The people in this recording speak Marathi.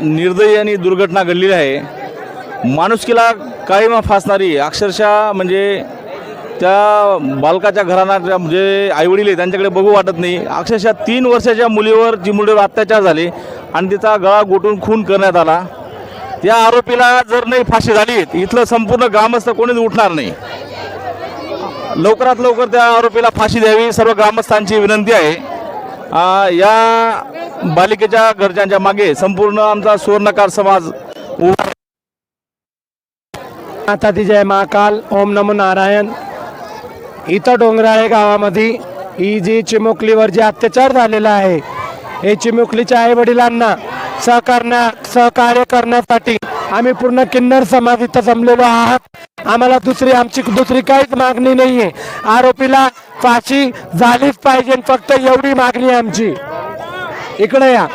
निर्दयी आणि दुर्घटना घडलेली आहे. माणुसकीला काळीमा फासणारी अक्षरशः म्हणजे त्या बालकाच्या घराना म्हणजे जे आईवडील आहे त्यांच्याकडे बघू वाटत नाही. अक्षरशः तीन वर्षाच्या मुलीवर जी मुलीवर अत्याचार झाले आणि तिचा गळा गोटून खून करण्यात आला. त्या आरोपीला जर नाही फाशी झाली इथलं संपूर्ण ग्रामस्थ कोणीच उठणार नाही. लवकरात लवकर त्या आरोपीला फाशी द्यावी सर्व ग्रामस्थांची विनंती आहे. या बालिकेच्या घरच्यांच्या मागे संपूर्ण आमचा सुवर्णकार समाज उभा ती जय महाकाल ओम नमो नारायण. इथं डोंगराळे गावामध्ये ही जी चिमुकलीवर जे अत्याचार झालेला आहे हे चिमुकलीच्या आई वडिलांना सहकरण्या सहकार्य करण्यासाठी आम्ही पूर्ण किन्नर समाज इथं जमलेलो आहात. आम्हाला दुसरी आमची दुसरी काहीच मागणी नाही आहे आरोपीला फाशी झालीच पाहिजे फक्त एवढी मागणी आहे आमची. इकडे या